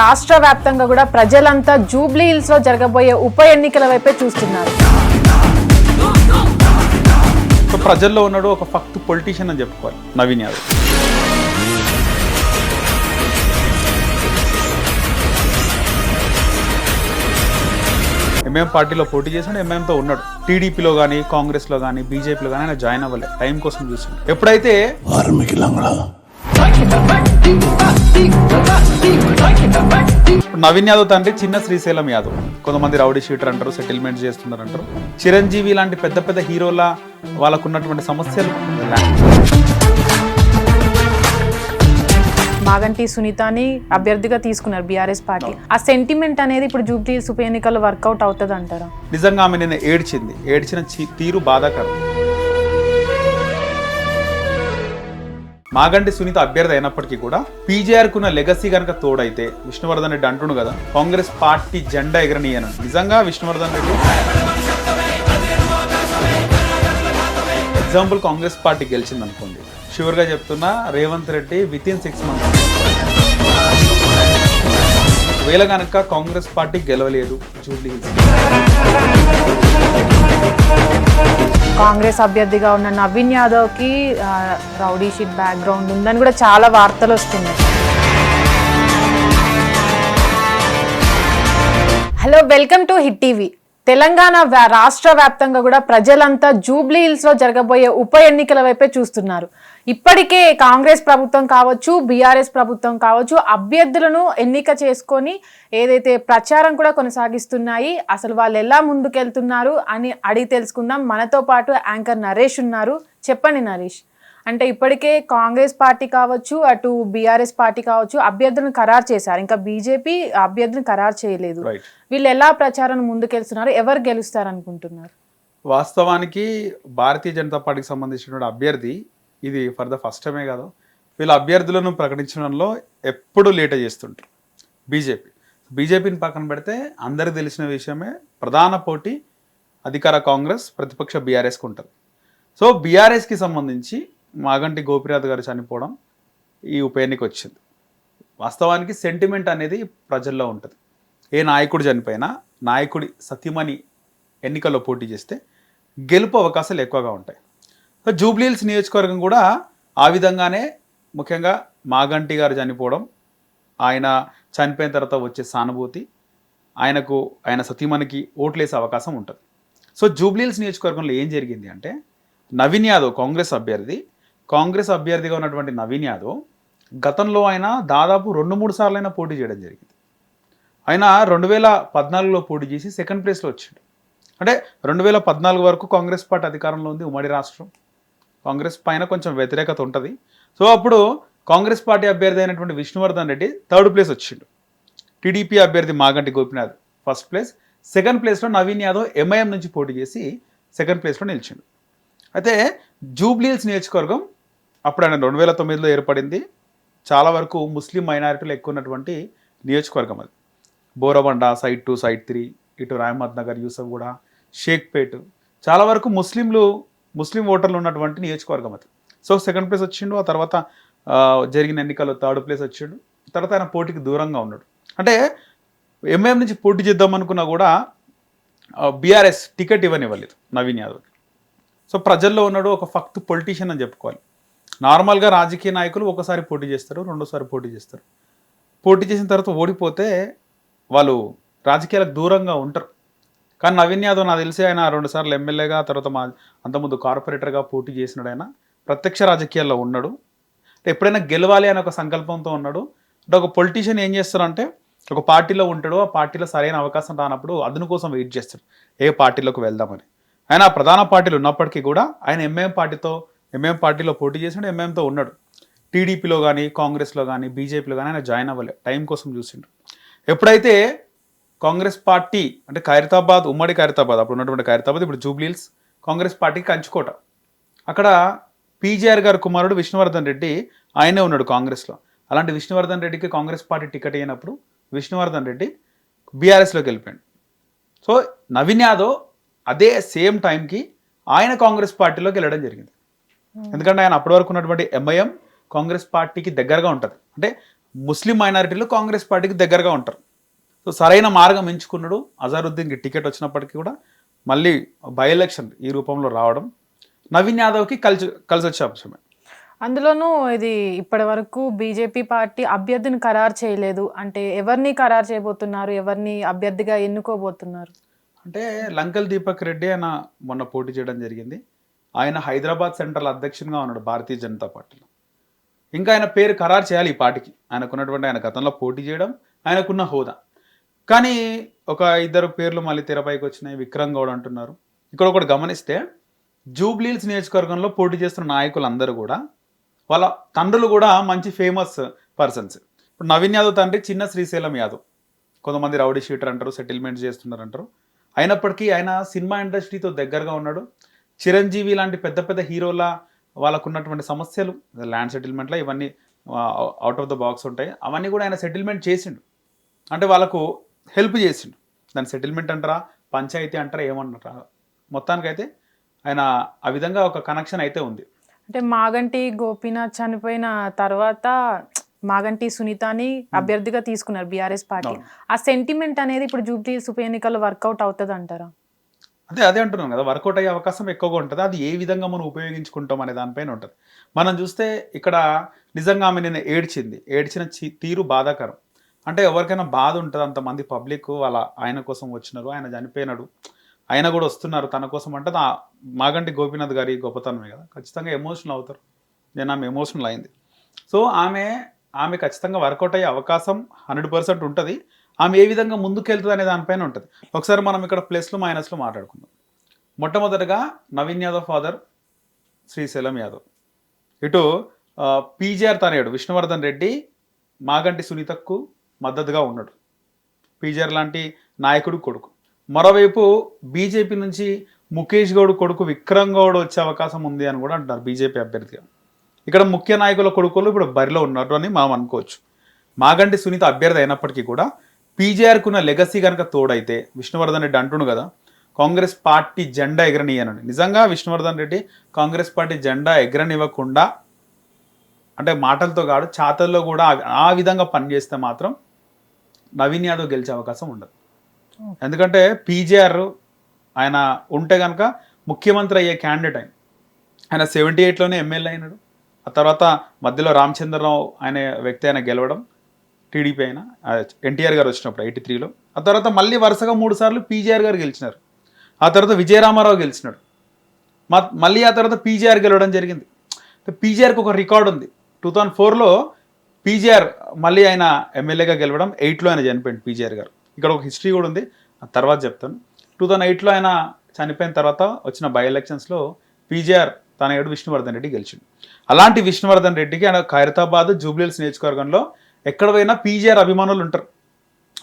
రాష్ట్ర వ్యాప్తంగా కూడా ప్రజలంతా జూబ్లీ హిల్స్లో జరగబోయే ఉప ఎన్నికల వైపే చూస్తున్నారు. ప్రజల్లో ఉన్నాడు ఒక ఫక్త్ పొలిటీషియన్ అని చెప్పుకోవాలి నవీన్ యాదవ్. ఎంఎం పార్టీలో పోటీ చేసాడు ఎంఎంతో ఉన్నాడు. టీడీపీలో కానీ కాంగ్రెస్లో కానీ బీజేపీలో కానీ ఆయన జాయిన్ అవ్వలే. టైం కోసం చూసాడు ఎప్పుడైతే నవీన్ యాదవ్ తండ్రి చిన్న శ్రీశైలం యాదవ్. కొంతమంది రౌడీ షీటర్ అంటారు సెటిల్మెంట్ చేస్తున్నారు అంటారు. చిరంజీవి లాంటి పెద్ద పెద్ద హీరోల వాళ్ళకున్నటువంటి సమస్యలు? మాగంటి సునీతని అభ్యర్థిగా తీసుకున్నారు బీఆర్ఎస్ పార్టీ. ఆ సెంటిమెంట్ అనేది ఇప్పుడు జూబ్లీ ఉప ఎన్నికల్లో వర్కౌట్ అవుతుంది అంటారా నిజంగా ఆమె నిన్న ఏడ్చింది. ఏడ్చిన తీరు బాధాకరం. మాగంటి సునీత అభ్యర్థి అయినప్పటికీ కూడా పీజేఆర్ కున్న లెగసీ కనుక తోడైతే విష్ణువర్ధన్ రెడ్డి అంటుండు కదా కాంగ్రెస్ పార్టీ జెండా ఎగరనీయను నిజంగా విష్ణువర్ధన్ రెడ్డి? ఎగ్జాంపుల్ కాంగ్రెస్ పార్టీ గెలిచింది అనుకోండి షూర్గా చెప్తున్నా Revanth Reddy with in six months వేళ కనుక కాంగ్రెస్ పార్టీ గెలవలేదు జూబ్లీ హిల్స్. కాంగ్రెస్ అభ్యర్థిగా ఉన్న నవీన్ యాదవ్కి రౌడీ షీట్ బ్యాక్గ్రౌండ్ ఉందని కూడా చాలా వార్తలు వస్తున్నాయి. Hello welcome to Hit TV. Telangana రాష్ట్ర వ్యాప్తంగా కూడా ప్రజలంతా జూబ్లీ హిల్స్లో జరగబోయే ఉప ఎన్నికల వైపే చూస్తున్నారు. ఇప్పటికే కాంగ్రెస్ ప్రభుత్వం కావచ్చు బీఆర్ఎస్ ప్రభుత్వం కావచ్చు అభ్యర్థులను ఎన్నిక చేసుకొని ఏదైతే ప్రచారం కూడా కొనసాగిస్తున్నాయి అసలు వాళ్ళు ఎలా ముందుకెళ్తున్నారు అని అడిగి తెలుసుకుందాం. మనతో పాటు యాంకర్ నరేష్ ఉన్నారు. చెప్పండి నరేష్. అంటే ఇప్పటికే కాంగ్రెస్ పార్టీ కావచ్చు అటు బీఆర్ఎస్ పార్టీ కావచ్చు అభ్యర్థులను ఖరారు చేశారు. ఇంకా బీజేపీ అభ్యర్థిని ఖరారు చేయలేదు. వీళ్ళు ఎలా ప్రచారం ముందుకెళ్తున్నారు? ఎవరు గెలుస్తారు అనుకుంటున్నారు వాస్తవానికి భారతీయ జనతా పార్టీకి సంబంధించిన అభ్యర్థి ఇది ఫర్ ద ఫస్ట్ టైమే కాదు వీళ్ళ అభ్యర్థులను ప్రకటించడంలో ఎప్పుడు లేట్ చేస్తుంటారు బీజేపీ. బీజేపీని పక్కన పెడితే అందరికి తెలిసిన విషయమే ప్రధాన పోటీ అధికార కాంగ్రెస్ ప్రతిపక్ష బీఆర్ఎస్కి ఉంటుంది. సో బీఆర్ఎస్కి సంబంధించి మాగంటి గోపినాథ్ గారు చనిపోవడం ఈ ఉప ఎన్నిక వచ్చింది. వాస్తవానికి సెంటిమెంట్ అనేది ప్రజల్లో ఉంటుంది. ఏ నాయకుడు చనిపోయినా నాయకుడి సతీమణి ఎన్నికల్లో పోటీ చేస్తే గెలుపు అవకాశాలు ఎక్కువగా ఉంటాయి. సో జూబ్లీహిల్స్ నియోజకవర్గం కూడా ఆ విధంగానే ముఖ్యంగా మాగంటి గారు చనిపోవడం ఆయన చనిపోయిన తర్వాత వచ్చే సానుభూతి ఆయనకు ఆయన సతీమణికి ఓట్లేసే అవకాశం ఉంటుంది. సో జూబ్లీహిల్స్ నియోజకవర్గంలో ఏం జరిగింది అంటే నవీన్ యాదవ్ కాంగ్రెస్ అభ్యర్థి కాంగ్రెస్ అభ్యర్థిగా ఉన్నటువంటి నవీన్ యాదవ్ గతంలో ఆయన దాదాపు రెండు మూడు సార్లు అయినా పోటీ చేయడం జరిగింది. ఆయన రెండు వేల పద్నాలుగులో పోటీ చేసి సెకండ్ ప్లేస్లో వచ్చిండు. అంటే రెండు వేల పద్నాలుగు వరకు కాంగ్రెస్ పార్టీ అధికారంలో ఉంది ఉమ్మడి రాష్ట్రం. కాంగ్రెస్ పైన కొంచెం వ్యతిరేకత ఉంటుంది. సో అప్పుడు కాంగ్రెస్ పార్టీ అభ్యర్థి అయినటువంటి విష్ణువర్ధన్ రెడ్డి థర్డ్ ప్లేస్ వచ్చిండు. టీడీపీ అభ్యర్థి Maganti Gopinath first place. Second ప్లేస్లో నవీన్ యాదవ్ ఎంఐఎం నుంచి పోటీ చేసి సెకండ్ ప్లేస్లో నిలిచిండు. అయితే జూబ్లీహిల్స్ నియోజకవర్గం అప్పుడు ఆయన రెండు వేల తొమ్మిదిలో ఏర్పడింది. చాలా వరకు ముస్లిం మైనారిటీలు ఎక్కువ ఉన్నటువంటి నియోజకవర్గం అది. Borabanda site two site three ఇటు రాయమద్ నగర్ యూసఫ్గూడ షేక్పేట్. చాలా వరకు ముస్లింలు ముస్లిం ఓటర్లు ఉన్నటువంటి నియోజకవర్గం అది. సో సెకండ్ ప్లేస్ వచ్చిండు ఆ తర్వాత జరిగిన ఎన్నికల్లో థర్డ్ ప్లేస్ వచ్చిండు. తర్వాత ఆయన పోటీకి దూరంగా ఉన్నాడు. అంటే ఎంఐఎం నుంచి పోటీ చేద్దాం అనుకున్నా కూడా బీఆర్ఎస్ టికెట్ ఇవ్వనివ్వలేదు నవీన్ యాదవ్ సో ప్రజల్లో ఉన్నాడు ఒక ఫక్త్ పొలిటీషియన్ అని చెప్పుకోవాలి. నార్మల్గా రాజకీయ నాయకులు ఒకసారి పోటీ చేస్తారు రెండోసారి పోటీ చేస్తారు. పోటీ చేసిన తర్వాత ఓడిపోతే వాళ్ళు రాజకీయాలకు దూరంగా ఉంటారు. కానీ నవీన్ యాదవ్ నాకు తెలిసి ఆయన రెండుసార్లు ఎమ్మెల్యేగా తర్వాత మా అంతకుముందు కార్పొరేటర్గా పోటీ చేసినాడు ఆయన. ప్రత్యక్ష రాజకీయాల్లో ఉన్నాడు. ఎప్పుడైనా గెలవాలి అనే ఒక సంకల్పంతో ఉన్నాడు. అంటే ఒక పొలిటీషియన్ ఏం చేస్తారంటే ఒక పార్టీలో ఉంటాడు ఆ పార్టీలో సరైన అవకాశం రానప్పుడు అదును కోసం వెయిట్ చేస్తాడు. ఏ పార్టీలోకి వెళ్దామని. ఆయన ఆ ప్రధాన పార్టీలు ఉన్నప్పటికీ కూడా ఆయన ఎంఏఎం పార్టీతో ఎంఎం పార్టీలో పోటీ చేసిండు ఎంఎంతో ఉన్నాడు. టీడీపీలో కానీ కాంగ్రెస్లో కానీ బీజేపీలో కానీ ఆయన జాయిన్ అవ్వలే. టైం కోసం చూసిండు. ఎప్పుడైతే కాంగ్రెస్ పార్టీ అంటే ఖైరతాబాద్ ఉమ్మడి ఖైరతాబాద్ అప్పుడు ఉన్నటువంటి ఖైరతాబాద్ ఇప్పుడు జూబ్లీల్స్ కాంగ్రెస్ పార్టీకి కంచుకోట. అక్కడ పీజీఆర్ గారు కుమారుడు విష్ణువర్ధన్ రెడ్డి ఆయనే ఉన్నాడు కాంగ్రెస్లో. అలాంటి విష్ణువర్ధన్ రెడ్డికి కాంగ్రెస్ పార్టీ టికెట్ అయినప్పుడు విష్ణువర్ధన్ రెడ్డి బీఆర్ఎస్లోకి వెళ్ళిపోయాడు. సో నవీన్ యాదవ్ అదే సేమ్ టైంకి ఆయన కాంగ్రెస్ పార్టీలోకి వెళ్ళడం జరిగింది. ఎందుకంటే ఆయన అప్పటి వరకు ఉన్నటువంటి ఎంఐఎం కాంగ్రెస్ పార్టీకి దగ్గరగా ఉంటుంది. అంటే ముస్లిం మైనారిటీలు కాంగ్రెస్ పార్టీకి దగ్గరగా ఉంటారు. సో సరైన మార్గం ఎంచుకున్నాడు అజారుద్దీన్కి టికెట్ వచ్చినప్పటికీ కూడా మళ్ళీ బై ఎలక్షన్ ఈ రూపంలో రావడం నవీన్ యాదవ్కి కలిసి కలిసి వచ్చే అంశమే. అందులోనూ ఇది ఇప్పటి వరకు బీజేపీ పార్టీ అభ్యర్థిని ఖరారు చేయలేదు. అంటే ఎవరిని ఖరారు చేయబోతున్నారు? ఎవరిని అభ్యర్థిగా ఎన్నుకోబోతున్నారు? అంటే లంకల్ దీపక్ రెడ్డి ఆయన మొన్న పోటీ చేయడం జరిగింది. ఆయన హైదరాబాద్ సెంట్రల్ అధ్యక్షునిగా ఉన్నాడు భారతీయ జనతా పార్టీలో. ఇంకా ఆయన పేరు ఖరారు చేయాలి ఈ పార్టీకి. ఆయనకున్నటువంటి ఆయన గతంలో పోటీ చేయడం ఆయనకున్న హోదా. కానీ ఒక ఇద్దరు పేర్లు మళ్ళీ తెరపైకి వచ్చినాయి విక్రమ్ గౌడ్ అంటున్నారు. ఇక్కడ ఒకటి గమనిస్తే జూబ్లీల్స్ నియోజకవర్గంలో పోటీ చేస్తున్న నాయకులందరూ కూడా వాళ్ళ తండ్రులు కూడా మంచి ఫేమస్ పర్సన్స్ ఇప్పుడు నవీన్ యాదవ్ తండ్రి చిన్న శ్రీశైలం యాదవ్. కొంతమంది రౌడీ షీటర్ అంటారు సెటిల్మెంట్ చేస్తున్నారు అంటారు. అయినప్పటికీ ఆయన సినిమా ఇండస్ట్రీతో దగ్గరగా ఉన్నాడు. చిరంజీవి లాంటి పెద్ద పెద్ద హీరోల వాళ్ళకు ఉన్నటువంటి సమస్యలు ల్యాండ్ సెటిల్మెంట్లో ఇవన్నీ అవుట్ ఆఫ్ ద బాక్స్ ఉంటాయి. అవన్నీ కూడా ఆయన సెటిల్మెంట్ చేసిండు. అంటే వాళ్ళకు హెల్ప్ చేసిండు. దాని సెటిల్మెంట్ అంటారా పంచాయతీ అంటారా ఏమంటారా మొత్తానికైతే ఆయన ఆ విధంగా ఒక కనెక్షన్ అయితే ఉంది. అంటే మాగంటి గోపీనాథ్ చనిపోయిన తర్వాత మాగంటి సునీతని అభ్యర్థిగా తీసుకున్నారు బీఆర్ఎస్ పార్టీ. ఆ సెంటిమెంట్ అనేది ఇప్పుడు జూబ్లీస్ ఉప ఎన్నికల్లో వర్కౌట్ అవుతుంది అంటారా అదే అదే అంటున్నాను కదా వర్కౌట్ అయ్యే అవకాశం ఎక్కువగా ఉంటుంది. అది ఏ విధంగా మనం ఉపయోగించుకుంటాం అనే దానిపైన ఉంటుంది. మనం చూస్తే ఇక్కడ నిజంగా ఆమె నేను ఏడ్చింది. ఏడ్చిన చి- తీరు బాధాకరం. అంటే ఎవరికైనా బాధ ఉంటుంది. అంతమంది పబ్లిక్ వాళ్ళ ఆయన కోసం వచ్చినారు ఆయన చనిపోయినాడు ఆయన కూడా వస్తున్నారు తన కోసం అంటే మాగంటి గోపీనాథ్ గారి గొప్పతనమే కదా. ఖచ్చితంగా ఎమోషనల్ అవుతారు. నేను ఆమె ఎమోషనల్ అయింది. సో ఆమె ఆమె ఖచ్చితంగా వర్కౌట్ అయ్యే అవకాశం హండ్రెడ్ పర్సెంట్ ఉంటుంది. ఆమె ఏ విధంగా ముందుకెళ్తుంది అనే దానిపైన ఉంటుంది. ఒకసారి మనం ఇక్కడ ప్లస్లు మైనస్లు మాట్లాడుకుందాం. మొట్టమొదటగా నవీన్ యాదవ్ ఫాదర్ శ్రీశైలం యాదవ్. ఇటు పీజీఆర్ తనయుడు విష్ణువర్ధన్ రెడ్డి మాగంటి సునీతకు మద్దతుగా ఉన్నాడు. పీజీఆర్ లాంటి నాయకుడు కొడుకు. మరోవైపు బీజేపీ నుంచి ముఖేష్ గౌడ్ కొడుకు విక్రమ్ గౌడ్ వచ్చే అవకాశం ఉంది అని కూడా అంటున్నారు బీజేపీ అభ్యర్థిగా. ఇక్కడ ముఖ్య నాయకుల కొడుకులు ఇప్పుడు బరిలో ఉన్నారు అని మనం అనుకోవచ్చు. మాగంటి సునీత అభ్యర్థి అయినప్పటికీ కూడా పీజేఆర్కున్న లెగసీ కనుక తోడైతే విష్ణువర్ధన్ రెడ్డి అంటుండు కదా కాంగ్రెస్ పార్టీ జెండా ఎగరనీయనని. నిజంగా విష్ణువర్ధన్ రెడ్డి కాంగ్రెస్ పార్టీ జెండా ఎగరనివ్వకుండా అంటే మాటలతో కాదు చాతల్లో కూడా ఆ- విధంగా పనిచేస్తే మాత్రం నవీన్ యాదవ్ గెలిచే అవకాశం ఉండదు. ఎందుకంటే పీజేఆర్ ఆయన ఉంటే కనుక ముఖ్యమంత్రి అయ్యే క్యాండిడేట్ ఆయన. ఆయన సెవెంటీ ఎయిట్లోనే ఎమ్మెల్యే అయినాడు. ఆ తర్వాత మధ్యలో రామచంద్రరావు అనే వ్యక్తి ఆయన గెలవడం టీడీపీ అయినా ఎన్టీఆర్ గారు వచ్చినప్పుడు ఎయిటీ త్రీలో. ఆ తర్వాత మళ్ళీ వరుసగా మూడు సార్లు పీజీఆర్ గారు గెలిచినారు. ఆ తర్వాత విజయరామారావు గెలిచినాడు. మళ్ళీ ఆ తర్వాత పీజీఆర్ గెలవడం జరిగింది. పీజీఆర్కి ఒక రికార్డు ఉంది. టూ థౌజండ్ ఫోర్లో పీజీఆర్ మళ్ళీ ఆయన ఎమ్మెల్యేగా గెలవడం ఎయిట్లో ఆయన చనిపోయింది పీజీఆర్ గారు. ఇక్కడ ఒక హిస్టరీ కూడా ఉంది. ఆ తర్వాత చెప్తాను. టూ థౌజండ్ ఎయిట్లో ఆయన చనిపోయిన తర్వాత వచ్చిన బై ఎలక్షన్స్లో పీజీఆర్ తన విష్ణువర్ధన్ రెడ్డి గెలిచిండు. అలాంటి విష్ణువర్ధన్ రెడ్డికి ఆయన ఖైరతాబాద్ జూబ్లీల్స్ నియోజకవర్గంలో ఎక్కడ పోయినా పీజీఆర్ అభిమానులు ఉంటారు.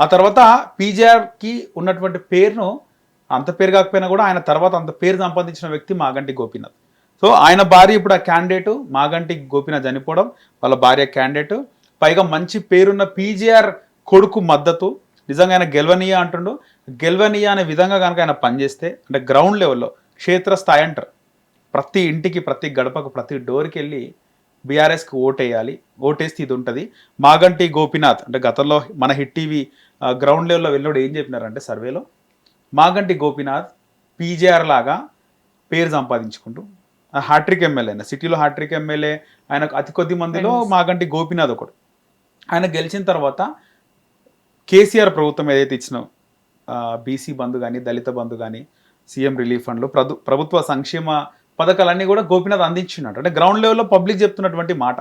ఆ తర్వాత పీజీఆర్కి ఉన్నటువంటి పేరును అంత పేరు కాకపోయినా కూడా ఆయన తర్వాత అంత పేరు సంపాదించిన వ్యక్తి మాగంటి గోపీనాథ్. సో ఆయన భార్య ఇప్పుడు ఆ క్యాండిడేట్ మాగంటి గోపీనాథ్ చనిపోవడం వాళ్ళ భార్య క్యాండిడేట్. పైగా మంచి పేరున్న పీజీఆర్ కొడుకు మద్దతు. నిజంగా ఆయన గెలవనీయ అంటుండు. గెలవనీయ అనే విధంగా కనుక ఆయన పనిచేస్తే అంటే గ్రౌండ్ లెవెల్లో క్షేత్రస్థాయి అంటారు. ప్రతి ఇంటికి ప్రతి గడపకు ప్రతి డోర్కి వెళ్ళి బీఆర్ఎస్కి ఓటేయాలి ఓటేస్తే ఇది ఉంటుంది. మాగంటి గోపీనాథ్ అంటే గతంలో మన హిట్ టీవీ గ్రౌండ్ లెవెల్లో వెళ్ళినప్పుడు ఏం చెప్పినారంటే సర్వేలో మాగంటి గోపీనాథ్ పీజేఆర్ లాగా పేరు సంపాదించుకుంటూ హ్యాట్రిక్ ఎమ్మెల్యే ఆయన సిటీలో హ్యాట్రిక్ ఎమ్మెల్యే ఆయనకు అతి కొద్ది మందిలో మాగంటి గోపీనాథ్ ఒకడు. ఆయన గెలిచిన తర్వాత కేసీఆర్ ప్రభుత్వం ఏదైతే ఇచ్చిన బీసీ బంధు కానీ దళిత బంధు కానీ సీఎం రిలీఫ్ ఫండ్లు ప్రభు ప్రభుత్వ సంక్షేమ పథకాలన్నీ కూడా గోపీనాథ్ అందించినట్టు. అంటే గ్రౌండ్ లెవెల్లో పబ్లిక్ చెప్తున్నటువంటి మాట.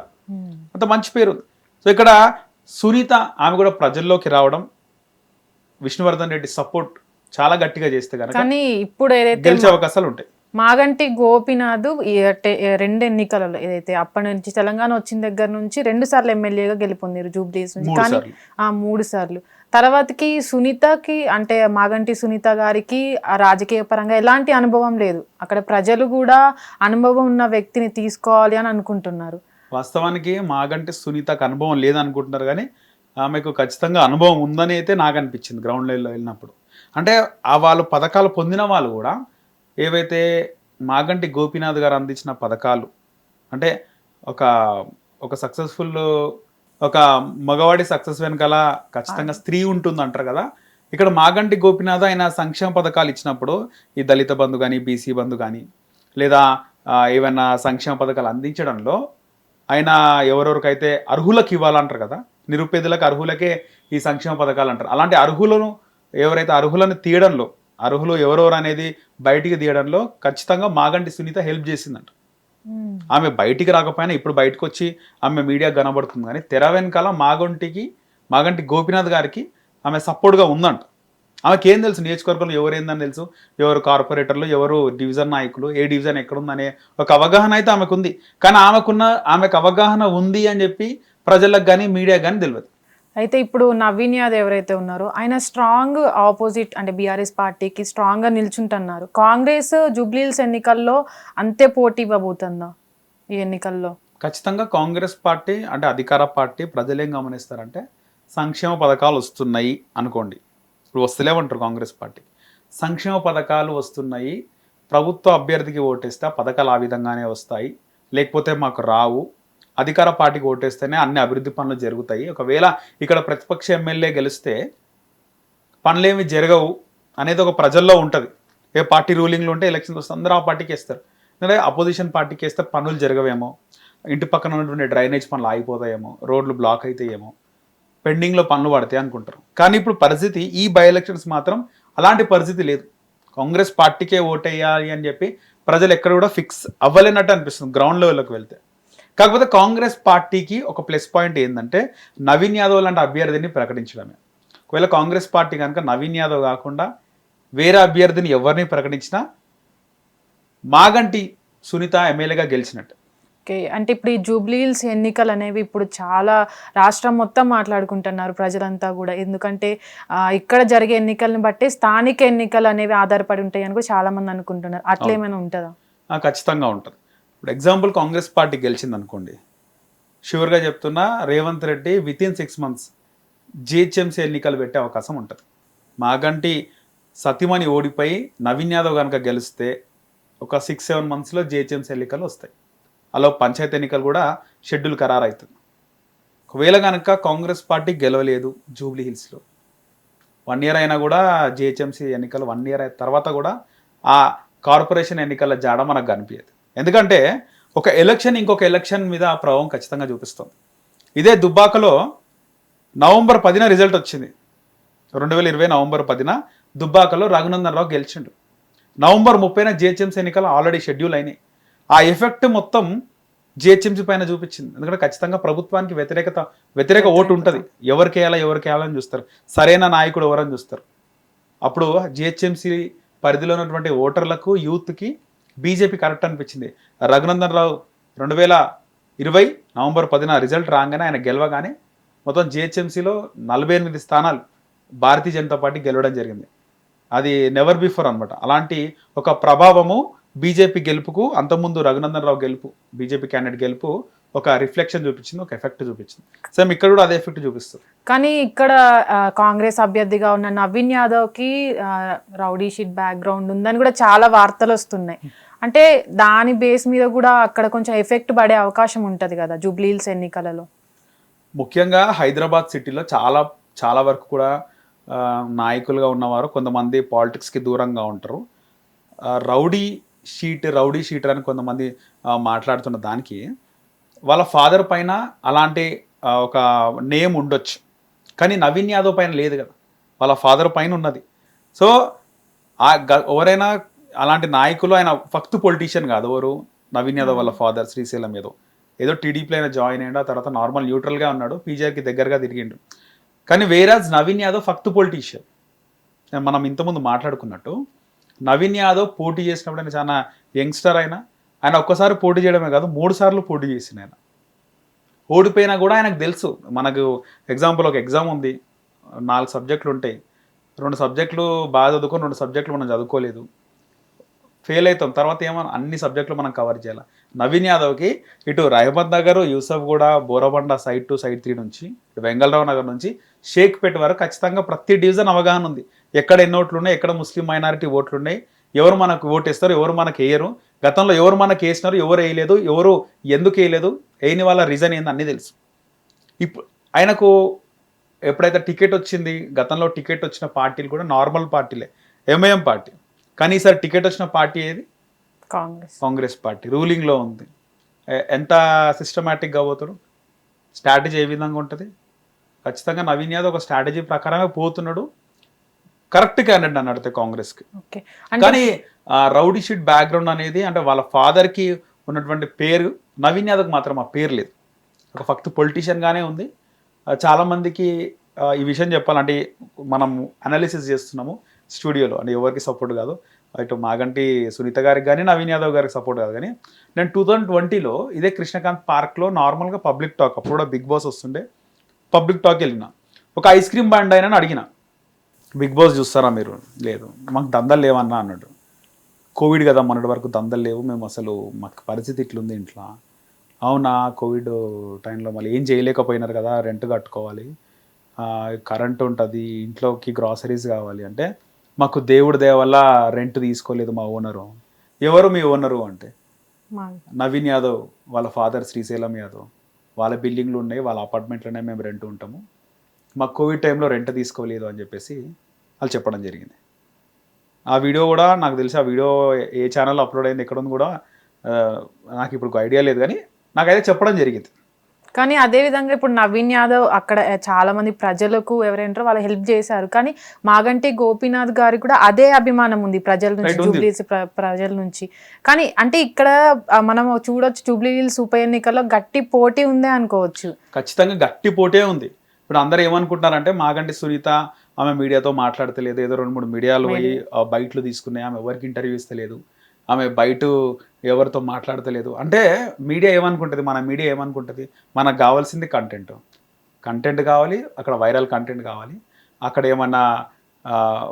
అంత మంచి పేరు సో ఇక్కడ సునీత ఆమె కూడా ప్రజల్లోకి రావడం విష్ణువర్ధన్ రెడ్డి సపోర్ట్ చాలా గట్టిగా చేస్తే కనుక కానీ ఇప్పుడు ఏదైతే గెలిచే అవకాశాలు ఉంటాయి. మాగంటి గోపినాథ్ రెండు ఎన్నికలలో ఏదైతే అప్పటి నుంచి తెలంగాణ వచ్చిన దగ్గర నుంచి రెండు సార్లు ఎమ్మెల్యేగా గెలుపొందారు జూబ్లీస్ నుంచి. కానీ. ఆ మూడు సార్లు. తర్వాతకి సునీతకి అంటే మాగంటి సునీత గారికి ఆ రాజకీయ పరంగా ఎలాంటి అనుభవం లేదు. అక్కడ ప్రజలు కూడా అనుభవం ఉన్న వ్యక్తిని తీసుకోవాలి అని అనుకుంటున్నారు. వాస్తవానికి మాగంటి సునీతకు అనుభవం లేదనుకుంటున్నారు కానీ ఆమెకు ఖచ్చితంగా అనుభవం ఉందని అయితే నాకు అనిపించింది గ్రౌండ్ లెవెల్లో వెళ్ళినప్పుడు. అంటే ఆ వాళ్ళు పథకాలు పొందిన వాళ్ళు కూడా ఏవైతే మాగంటి గోపీనాథ్ గారు అందించిన పథకాలు అంటే ఒక ఒక సక్సెస్ఫుల్ ఒక మగవాడి సక్సెస్ వెనకాల ఖచ్చితంగా స్త్రీ ఉంటుంది అంటారు కదా. ఇక్కడ మాగంటి గోపినాథ్ ఆయన సంక్షేమ పథకాలు ఇచ్చినప్పుడు ఈ దళిత బంధు కానీ బీసీ బంధు కానీ లేదా ఆ, ఏవైనా సంక్షేమ పథకాలు అందించడంలో ఆయన ఎవరెవరికైతే అర్హులకు ఇవ్వాలంటారు కదా నిరుపేదలకు అర్హులకే ఈ సంక్షేమ పథకాలు అంటారు. అలాంటి అర్హులను ఎవరైతే అర్హులను తీయడంలో అర్హులు ఎవరెవరు అనేది బయటికి తీయడంలో ఖచ్చితంగా మాగంటి సునీత హెల్ప్ చేసిందంట. ఆమె బయటికి రాకపోయినా ఇప్పుడు బయటకు వచ్చి ఆమె మీడియా కనబడుతుంది కానీ తెర వెనకాల మాగంటికి మాగంటి గోపినాథ్ గారికి ఆమె సపోర్ట్గా ఉందంట. ఆమెకి ఏం తెలుసు? నియోజకవర్గంలో ఎవరు ఏందని తెలుసు? ఎవరు కార్పొరేటర్లు ఎవరు డివిజన్ నాయకులు ఏ డివిజన్ ఎక్కడుందనే ఒక అవగాహన అయితే ఆమెకు ఉంది కానీ ఆమెకున్న ఆమెకు అవగాహన ఉంది అని చెప్పి ప్రజలకు కానీ మీడియా కానీ తెలియదు అయితే ఇప్పుడు నవీన్ యాదవ్ ఎవరైతే ఉన్నారో ఆయన స్ట్రాంగ్ ఆపోజిట్ అంటే బీఆర్ఎస్ పార్టీకి స్ట్రాంగ్గా నిల్చుంటున్నారు. కాంగ్రెస్ జూబ్లీల్స్ ఎన్నికల్లో అంతే పోటీ ఇవ్వబోతుందా ఈ ఎన్నికల్లో? ఖచ్చితంగా కాంగ్రెస్ పార్టీ అంటే అధికార పార్టీ ప్రజలు ఏం గమనిస్తారంటే సంక్షేమ పథకాలు వస్తున్నాయి అనుకోండి. ఇప్పుడు వస్తలేమంటారు కాంగ్రెస్ పార్టీ. సంక్షేమ పథకాలు వస్తున్నాయి ప్రభుత్వ అభ్యర్థికి ఓటేస్తే ఆ పథకాలు ఆ విధంగానే వస్తాయి లేకపోతే మాకు రావు అధికార పార్టీకి ఓటేస్తేనే అన్ని అభివృద్ధి పనులు జరుగుతాయి. ఒకవేళ ఇక్కడ ప్రతిపక్ష ఎమ్మెల్యే గెలిస్తే పనులేమి జరగవు అనేది ఒక ప్రజల్లో ఉంటుంది. ఏ పార్టీ రూలింగ్లో ఉంటే ఎలక్షన్ వస్తే అందరూ ఆ పార్టీకి వేస్తారు. ఎందుకంటే అపోజిషన్ పార్టీకి వేస్తే పనులు జరగవేమో ఇంటి పక్కన ఉన్నటువంటి డ్రైనేజ్ పనులు ఆగిపోతాయేమో రోడ్లు బ్లాక్ అవుతాయేమో పెండింగ్లో పనులు పడతాయి అనుకుంటారు. కానీ ఇప్పుడు పరిస్థితి ఈ బై ఎలక్షన్స్ మాత్రం అలాంటి పరిస్థితి లేదు. కాంగ్రెస్ పార్టీకే ఓటేయాలి అని చెప్పి ప్రజలు ఎక్కడ కూడా ఫిక్స్ అవ్వలేనట్టు అనిపిస్తుంది గ్రౌండ్ లెవెల్లోకి వెళ్తే. కాకపోతే కాంగ్రెస్ పార్టీకి ఒక ప్లస్ పాయింట్ ఏంటంటే నవీన్ యాదవ్ లాంటి అభ్యర్థిని ప్రకటించడమే. ఒకవేళ కాంగ్రెస్ పార్టీ కనుక నవీన్ యాదవ్ కాకుండా వేరే అభ్యర్థిని ఎవరిని ప్రకటించినా మాగంటి సునీత ఎమ్మెల్యేగా గెలిచినట్టు. ఓకే అంటే ఇప్పుడు ఈ జూబ్లీల్స్ ఎన్నికలు అనేవి ఇప్పుడు చాలా రాష్ట్రం మొత్తం మాట్లాడుకుంటున్నారు ప్రజలంతా కూడా. ఎందుకంటే ఇక్కడ జరిగే ఎన్నికలను బట్టి స్థానిక ఎన్నికలు అనేవి ఆధారపడి ఉంటాయి అని కూడా చాలా మంది అనుకుంటున్నారు. అట్లా ఏమైనా ఉంటుందా? ఖచ్చితంగా ఉంటుంది. ఇప్పుడు ఎగ్జాంపుల్ కాంగ్రెస్ పార్టీ గెలిచింది అనుకోండి షూర్గా చెప్తున్నా Revanth Reddy with in six months GHMC ఎన్నికలు పెట్టే అవకాశం ఉంటుంది. మాగంటి సతీమణి ఓడిపోయి నవీన్ యాదవ్ కనుక గెలిస్తే ఒక సిక్స్ సెవెన్ మంత్స్లో జిహెచ్ఎంసీ ఎన్నికలు వస్తాయి. అలా పంచాయతీ ఎన్నికలు కూడా షెడ్యూల్ ఖరారు అవుతుంది ఒకవేళ కనుక కాంగ్రెస్ పార్టీ గెలవలేదు జూబ్లీ హిల్స్లో వన్ ఇయర్ అయినా కూడా జిహెచ్ఎంసీ ఎన్నికలు వన్ ఇయర్ అయిన తర్వాత కూడా ఆ కార్పొరేషన్ ఎన్నికల జాడ మనకు కనిపించదు. ఎందుకంటే ఒక ఎలక్షన్ ఇంకొక ఎలక్షన్ మీద ఆ ప్రభావం ఖచ్చితంగా చూపిస్తుంది. ఇదే దుబ్బాకలో నవంబర్ పదిన రిజల్ట్ వచ్చింది. రెండు వేల ఇరవై నవంబర్ పదిన దుబ్బాకలో రఘునందన్ రావు గెలిచిండు. నవంబర్ ముప్పైన జిహెచ్ఎంసీ ఎన్నికలు ఆల్రెడీ షెడ్యూల్ అయినాయి. ఆ ఎఫెక్ట్ మొత్తం జిహెచ్ఎంసీ పైన చూపించింది. ఎందుకంటే ఖచ్చితంగా ప్రభుత్వానికి వ్యతిరేకత వ్యతిరేక ఓటు ఉంటుంది. ఎవరికి వేయాలా ఎవరికి వేయాలని చూస్తారు. సరైన నాయకుడు ఎవరని చూస్తారు. అప్పుడు జిహెచ్ఎంసీ పరిధిలో ఉన్నటువంటి ఓటర్లకు యూత్కి బీజేపీ కరెక్ట్ అనిపించింది. రఘునందన్ రావు రెండు వేల ఇరవై నవంబర్ పదిన రిజల్ట్ రాగానే ఆయన గెలవగానే మొత్తం జిహెచ్ఎంసీలో నలభై ఎనిమిది స్థానాలు భారతీయ జనతా పార్టీ గెలవడం జరిగింది. అది నెవర్ బిఫోర్ అనమాట అలాంటి ఒక ప్రభావము బీజేపీ గెలుపుకు అంతకుముందు రఘునందన్ రావు గెలుపు బీజేపీ క్యాండిడేట్ గెలుపు ఒక రిఫ్లెక్షన్ చూపించింది ఒక ఎఫెక్ట్ చూపించింది. సేమ్ ఇక్కడ కూడా అదే ఎఫెక్ట్ చూపిస్తుంది. కానీ ఇక్కడ కాంగ్రెస్ అభ్యర్థిగా ఉన్న నవీన్ యాదవ్కి రౌడీ షీట్ బ్యాక్గ్రౌండ్ ఉందని కూడా చాలా వార్తలు వస్తున్నాయి. అంటే దాని బేస్ మీద కూడా అక్కడ కొంచెం ఎఫెక్ట్ పడే అవకాశం ఉంటుంది కదా జూబ్లీల్స్ ఎన్నికలలో. ముఖ్యంగా హైదరాబాద్ సిటీలో చాలా చాలా వరకు కూడా నాయకులుగా ఉన్నవారు కొంతమంది పాలిటిక్స్కి దూరంగా ఉంటారు. రౌడీ షీట్ రౌడీ షీటర్ అని కొంతమంది మాట్లాడుతున్న దానికి వాళ్ళ ఫాదర్ పైన అలాంటి ఒక నేమ్ ఉండొచ్చు. కానీ నవీన్ యాదవ్ పైన లేదు కదా. వాళ్ళ ఫాదర్ పైన ఉన్నది. సో ఆ గ- ఎవరైనా అలాంటి నాయకులు ఆయన ఫక్త్ పొలిటీషియన్ కాదు ఎవరు నవీన్ యాదవ్ వాళ్ళ ఫాదర్ శ్రీశైలం ఏదో ఏదో టీడీపీలో అయినా జాయిన్ అయ్యాడు ఆ తర్వాత నార్మల్ న్యూట్రల్గా ఉన్నాడు పీజీఆర్కి దగ్గరగా తిరిగిండు. కానీ వేరాజ్ నవీన్ యాదవ్ ఫక్త్ పొలిటీషియన్. మనం ఇంతకుముందు మాట్లాడుకున్నట్టు నవీన్ యాదవ్ పోటీ చేసినప్పుడు ఆయన చాలా యంగ్స్టర్ అయినా ఆయన ఒక్కసారి పోటీ చేయడమే కాదు మూడు సార్లు పోటీ చేసిన ఆయన. ఓడిపోయినా కూడా ఆయనకు తెలుసు. మనకు ఎగ్జాంపుల్ ఒక ఎగ్జామ్ ఉంది. నాలుగు సబ్జెక్టులు ఉంటాయి. రెండు సబ్జెక్టులు బాగా చదువుకొని రెండు సబ్జెక్టులు మనం చదువుకోలేదు. ఫెయిల్ అవుతాం. తర్వాత ఏమో అన్ని సబ్జెక్టులు మనం కవర్ చేయాలి? నవీన్ యాదవ్కి ఇటు రహమద్ నగర్ యూసఫ్ కూడా Borabanda side two side three నుంచి ఇటు వెంగళరావు నగర్ నుంచి షేక్పేట వరకు ఖచ్చితంగా ప్రతి డివిజన్ అవగాహన ఉంది. ఎక్కడ ఎన్ని ఓట్లు ఉన్నాయి ఎక్కడ ముస్లిం మైనారిటీ ఓట్లు ఉన్నాయి ఎవరు మనకు ఓటు ఇస్తారు ఎవరు మనకు వేయరు గతంలో ఎవరు మనకు వేసినారు ఎవరు వేయలేదు ఎవరు ఎందుకు వేయలేదు వేయని వాళ్ళ రీజన్ ఏంది అన్నీ తెలుసు. ఇప్పుడు ఆయనకు ఎప్పుడైతే టికెట్ వచ్చింది గతంలో టికెట్ వచ్చిన పార్టీలు కూడా నార్మల్ పార్టీలే ఎంఐఎం పార్టీ. కానీ ఈసారి టికెట్ వచ్చిన పార్టీ ఏది? కాంగ్రెస్. కాంగ్రెస్ పార్టీ. రూలింగ్లో ఉంది. ఎంత సిస్టమేటిక్గా పోతాడు స్ట్రాటజీ ఏ విధంగా ఉంటుంది? ఖచ్చితంగా నవీన్ యాదవ్ ఒక స్ట్రాటజీ ప్రకారమే పోతున్నాడు. కరెక్ట్ క్యాండిడేట్ అని అడితే కాంగ్రెస్కి. కానీ రౌడీ షీట్ బ్యాక్గ్రౌండ్ అనేది అంటే వాళ్ళ ఫాదర్కి ఉన్నటువంటి పేరు నవీన్ యాదవ్కి మాత్రం ఆ పేరు లేదు. ఒక ఫక్త్ పొలిటీషియన్గానే ఉంది. చాలామందికి ఈ విషయం చెప్పాలంటే మనం అనాలిసిస్ చేస్తున్నాము స్టూడియోలో. అంటే ఎవరికి సపోర్ట్ కాదు. ఇటు మాగంటి సునీత గారికి కానీ నవీన్ యాదవ్ గారికి సపోర్ట్ కాదు. కానీ నేను టూ థౌజండ్ ట్వంటీలో ఇదే కృష్ణకాంత్ పార్క్లో నార్మల్గా పబ్లిక్ టాక్ అప్పుడు కూడా బిగ్ బాస్ వస్తుండే. పబ్లిక్ టాక్ వెళ్ళిన. ఒక ఐస్ క్రీమ్ బండ్ అయినా అడిగిన. బిగ్ బాస్ చూస్తారా మీరు? లేదు. మాకు దందలు లేవన్నా? అన్నాడు. కోవిడ్ కదా మొన్నటి వరకు దందలు లేవు మేము అసలు మాకు పరిస్థితి ఇట్లుంది ఇంట్లో. అవునా కోవిడ్ టైంలో మళ్ళీ ఏం చేయలేకపోయినారు కదా రెంట్ కట్టుకోవాలి. కరెంట్ ఉంటుంది ఇంట్లోకి గ్రాసరీస్ కావాలి అంటే మాకు దేవుడి దయ వల్ల రెంట్ తీసుకోలేదు మా ఓనరు ఎవరు మీ ఓనరు అంటే? నవీన్ యాదవ్ వాళ్ళ ఫాదర్ శ్రీశైలం యాదవ్. వాళ్ళ బిల్డింగ్లు ఉన్నాయి వాళ్ళ అపార్ట్మెంట్లోనే మేము రెంట్ ఉంటాము. మాకు కోవిడ్ టైంలో రెంట్ తీసుకోలేదు అని చెప్పేసి వాళ్ళు చెప్పడం జరిగింది. ఆ వీడియో కూడా నాకు తెలిసి ఆ వీడియో ఏ ఛానల్ అప్లోడ్ అయింది ఎక్కడ ఉంది కూడా నాకు ఇప్పుడు ఐడియా లేదు కానీ నాకైతే చెప్పడం జరిగింది. కానీ అదే విధంగా ఇప్పుడు నవీన్ యాదవ్ అక్కడ చాలా మంది ప్రజలకు ఎవరైనా వాళ్ళు హెల్ప్ చేశారు. కానీ మాగంటి గోపీనాథ్ గారికి కూడా అదే అభిమానం ఉంది ప్రజల నుంచి. జూబ్లీస్ ప్రజల నుంచి. కానీ అంటే ఇక్కడ మనం చూడొచ్చు జూబ్లీహిల్స్ ఉప ఎన్నికల్లో గట్టి పోటీ ఉందే అనుకోవచ్చు. ఖచ్చితంగా గట్టి పోటే ఉంది. ఇప్పుడు అందరూ ఏమనుకుంటున్నారంటే మాగంటి సునీత ఆమె మీడియాతో మాట్లాడతలేదు. ఏదో రెండు మూడు మీడియాలు పోయి బయటలు తీసుకున్నాయి. ఆమె ఎవరికి ఇంటర్వ్యూ ఇస్తలేదు. ఆమె బయట ఎవరితో మాట్లాడతలేదు. అంటే మీడియా ఏమనుకుంటుంది? మన మీడియా ఏమనుకుంటుంది? మనకు కావాల్సింది కంటెంట్ కంటెంట్ కావాలి అక్కడ వైరల్ కంటెంట్ కావాలి. అక్కడ ఏమన్నా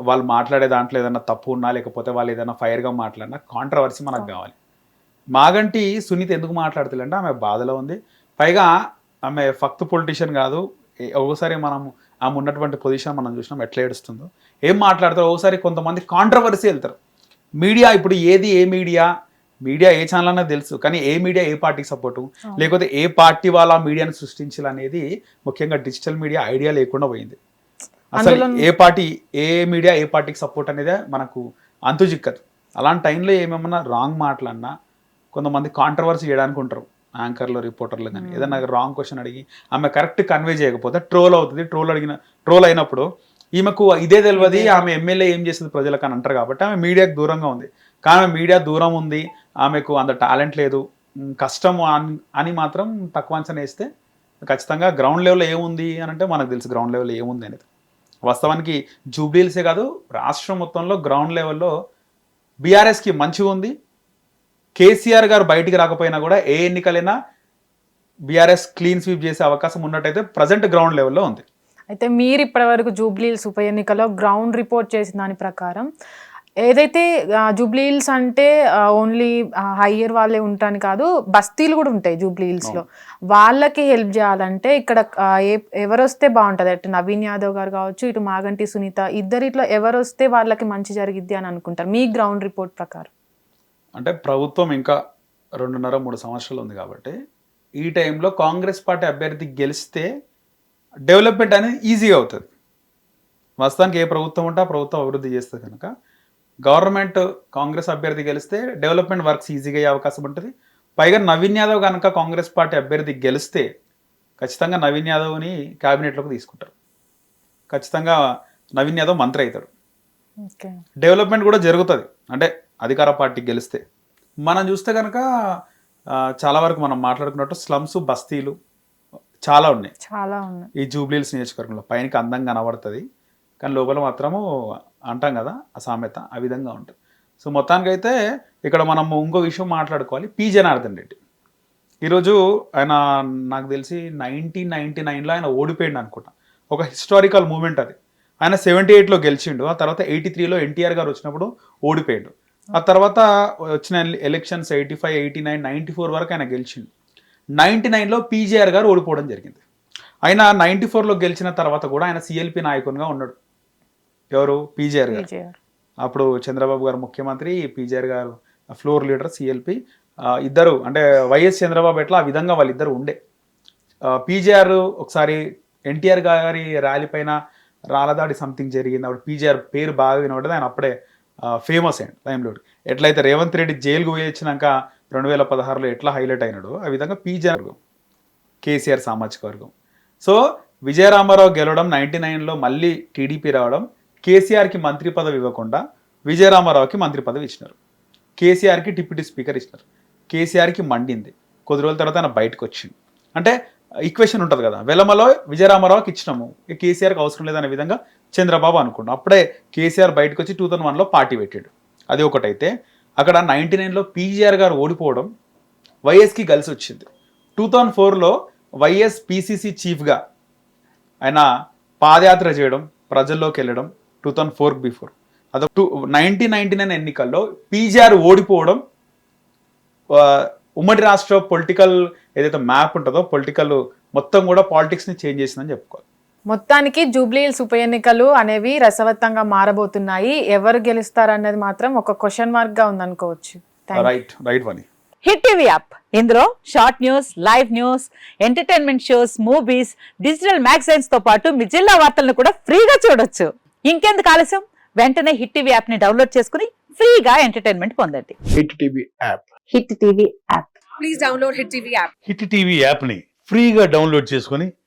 వాళ్ళు మాట్లాడే దాంట్లో ఏదైనా తప్పు ఉన్నా లేకపోతే వాళ్ళు ఏదైనా ఫైర్గా మాట్లాడినా కాంట్రవర్సీ మనకు కావాలి. మాగంటి సునీత ఎందుకు మాట్లాడుతుందంటే ఆమె బాధలో ఉంది. పైగా ఆమె ఫక్త్ పొలిటీషియన్ కాదు. ఒకసారి మనం ఆమె ఉన్నటువంటి పొజిషన్ మనం చూసినాం ఎట్లా ఏడుస్తుందో. ఏం మాట్లాడతారు ఒకసారి కొంతమంది కాంట్రవర్సీ వెళ్తారు. మీడియా ఇప్పుడు ఏది ఏ మీడియా మీడియా ఏ ఛానల్ అన్నది తెలుసు కానీ ఏ మీడియా ఏ పార్టీకి సపోర్టు లేకపోతే ఏ పార్టీ వాళ్ళ మీడియాను సృష్టించాలనేది ముఖ్యంగా డిజిటల్ మీడియా ఐడియా లేకుండా పోయింది. అసలు ఏ పార్టీ ఏ మీడియా ఏ పార్టీకి సపోర్ట్ అనేది మనకు అంతు చిక్కదు అలాంటి టైంలో ఏమేమన్నా రాంగ్ మాటలన్నా కొంతమంది కాంట్రవర్సీ చేయడానికి ఉంటారు. యాంకర్లు రిపోర్టర్లు కానీ. ఏదైనా రాంగ్ క్వశ్చన్ అడిగి ఆమె కరెక్ట్ కన్వే చేయకపోతే ట్రోల్ అవుతుంది. ట్రోల్ అడిగిన ట్రోల్ అయినప్పుడు ఈమెకు ఇదే తెలియదు ఆమె ఎమ్మెల్యే ఏం చేస్తుంది ప్రజలకు అని అంటారు కాబట్టి ఆమె మీడియాకు దూరంగా ఉంది. కానీ మీడియా దూరం ఉంది ఆమెకు అంత టాలెంట్ లేదు కష్టం అన్- అని మాత్రం తక్కువ అంచనా వేస్తే ఖచ్చితంగా గ్రౌండ్ లెవెల్లో ఏముంది అని అంటే మనకు తెలుసు గ్రౌండ్ లెవెల్లో ఏముంది అనేది. వాస్తవానికి జూబ్లీల్సే కాదు రాష్ట్రం మొత్తంలో గ్రౌండ్ లెవెల్లో బీఆర్ఎస్కి మంచిగా ఉంది కేసీఆర్ గారు బయటికి రాకపోయినా కూడా ఏ ఎన్నికలైనా బీఆర్ఎస్ క్లీన్ స్వీప్ చేసే అవకాశం ఉన్నట్టయితే ప్రజెంట్ గ్రౌండ్ లెవెల్లో ఉంది. అయితే మీరు ఇప్పటివరకు జూబ్లీహిల్స్ ఉప ఎన్నికలో గ్రౌండ్ రిపోర్ట్ చేసిన దాని ప్రకారం ఏదైతే జూబ్లీహిల్స్ అంటే ఓన్లీ హయ్యర్ వాళ్ళే ఉంటాను కాదు బస్తీలు కూడా ఉంటాయి జూబ్లీహిల్స్లో వాళ్ళకి హెల్ప్ చేయాలంటే ఇక్కడ ఎవరు వస్తే బాగుంటది. అటు నవీన్ యాదవ్ గారు కావచ్చు ఇటు మాగంటి సునీత ఇద్దరిట్లో ఎవరు వస్తే వాళ్ళకి మంచి జరిగిద్ది అని అనుకుంటారు. మీ గ్రౌండ్ రిపోర్ట్ ప్రకారం. అంటే ప్రభుత్వం ఇంకా రెండున్నర మూడు సంవత్సరాలు ఉంది కాబట్టి ఈ టైంలో కాంగ్రెస్ పార్టీ అభ్యర్థి గెలిస్తే డెవలప్మెంట్ అనేది ఈజీగా అవుతుంది. వాస్తవానికి ఏ ప్రభుత్వం ఉంటే ఆ ప్రభుత్వం అభివృద్ధి చేస్తే కనుక. గవర్నమెంట్ కాంగ్రెస్ అభ్యర్థి గెలిస్తే డెవలప్మెంట్ వర్క్స్ ఈజీగా అయ్యే అవకాశం ఉంటుంది. పైగా నవీన్ యాదవ్ కనుక కాంగ్రెస్ పార్టీ అభ్యర్థి గెలిస్తే ఖచ్చితంగా నవీన్ యాదవ్ని క్యాబినెట్లోకి తీసుకుంటారు. ఖచ్చితంగా నవీన్ యాదవ్ మంత్రి అవుతాడు. డెవలప్మెంట్ కూడా జరుగుతుంది. అంటే అధికార పార్టీ గెలిస్తే? మనం చూస్తే కనుక చాలా వరకు మనం మాట్లాడుకున్నట్టు స్లమ్స్ బస్తీలు చాలా ఉన్నాయి. చాలా ఉన్నాయి. ఈ జూబ్లీల్స్ నియోజకవర్గంలో పైనకి అందంగా కనబడుతుంది. కానీ లోపల మాత్రము అంటాం కదా ఆ సామెత ఆ విధంగా ఉంటుంది. సో మొత్తానికైతే ఇక్కడ మనం ఇంకో విషయం మాట్లాడుకోవాలి. పి. జనార్దన్ రెడ్డి. ఈరోజు ఆయన నాకు తెలిసి నైన్టీన్ నైన్టీ నైన్లో ఆయన ఓడిపోయిండు అనుకుంటా. ఒక హిస్టారికల్ మూమెంట్ అది. ఆయన సెవెంటీ ఎయిట్లో గెలిచిండు. ఆ తర్వాత ఎయిటీ త్రీలో ఎన్టీఆర్ గారు వచ్చినప్పుడు ఓడిపోయాడు. ఆ తర్వాత వచ్చిన elections eighty five eighty nine ninety four వరకు ఆయన గెలిచిండు. నైంటీ నైన్లో పీజేఆర్ గారు ఓడిపోవడం జరిగింది. ఆయన నైంటీ ఫోర్లో గెలిచిన తర్వాత కూడా ఆయన సిఎల్పి నాయకునిగా ఉన్నాడు. ఎవరు? పీజేఆర్ గారు. అప్పుడు చంద్రబాబు గారు ముఖ్యమంత్రి పీజేఆర్ గారు ఫ్లోర్ లీడర్ సిఎల్పి ఇద్దరు అంటే వైఎస్ చంద్రబాబు ఎట్లా ఆ విధంగా వాళ్ళిద్దరు ఉండే. పీజీఆర్ ఒకసారి ఎన్టీఆర్ గారి ర్యాలీ పైన రాలదాడి సంథింగ్ జరిగింది. అప్పుడు పీజీఆర్ పేరు బాగా వినబడ్డది. ఆయన అప్పుడే ఫేమస్ అండ్ లైమ్లోడ్ ఎట్లయితే రేవంత్ రెడ్డి జైలుకు పోయి వచ్చినాక రెండు వేల పదహారులో ఎట్లా హైలైట్ అయినాడో ఆ విధంగా పీజీఆర్ కేసీఆర్ సామాజిక వర్గం. సో విజయరామారావు గెలవడం నైంటీ నైన్లో మళ్ళీ టీడీపీ రావడం కేసీఆర్కి మంత్రి పదవి ఇవ్వకుండా విజయరామారావుకి మంత్రి పదవి ఇచ్చినారు. కేసీఆర్కి డిప్యూటీ స్పీకర్ ఇచ్చినారు. కేసీఆర్కి మండింది. కొద్ది రోజుల తర్వాత ఆయన బయటకు వచ్చింది అంటే ఈక్వేషన్ ఉంటుంది కదా. వెలమలో విజయరామారావుకి ఇచ్చినాము. కేసీఆర్కి అవసరం లేదనే విధంగా చంద్రబాబు అనుకున్నాం అప్పుడే కేసీఆర్ బయటకు వచ్చి టూ థౌజండ్ వన్లో పార్టీ పెట్టాడు. అది ఒకటైతే. అక్కడ నైంటీ నైన్లో పీజీఆర్ గారు ఓడిపోవడం వైఎస్కి కలిసి వచ్చింది టూ థౌజండ్ ఫోర్లో వైఎస్ పీసీసీ చీఫ్గా ఆయన పాదయాత్ర చేయడం ప్రజల్లోకి వెళ్ళడం two thousand four before to two nineteen ninety nine ఎన్నికల్లో పీజీఆర్ ఓడిపోవడం ఉమ్మడి రాష్ట్ర పొలిటికల్ ఏదైతే మ్యాప్ ఉంటుందో పొలిటికల్ మొత్తం కూడా పాలిటిక్స్ని చేంజ్ చేసిందని చెప్పుకోవాలి. మొత్తానికి జూబ్లీహిల్స్ ఉప ఎన్నికలు అనేవి రసవత్తంగా మారబోతున్నాయి. ఎవరు గెలుస్తారు అన్నది మాత్రం ఒక క్వశ్చన్ మార్క్గా ఉందనుకోవచ్చు. You. రైట్ రైట్ వని హిట్ టీవీ యాప్ ఇందులో short news live news entertainment shows movies digital మ్యాగజైన్స్తో పాటు మీ జిల్లా వార్తలను కూడా ఫ్రీగా చూడొచ్చు. ఇంకెందుకు ఆలస్యం? వెంటనే హిట్ టీవీ యాప్ని డౌన్లోడ్ చేసుకుని ఫ్రీగా ఎంటర్టైన్మెంట్ పొందండి. Hit TV app Hit TV app Hit TV యాప్ని ఫ్రీగా డౌన్లోడ్ చేసుకొని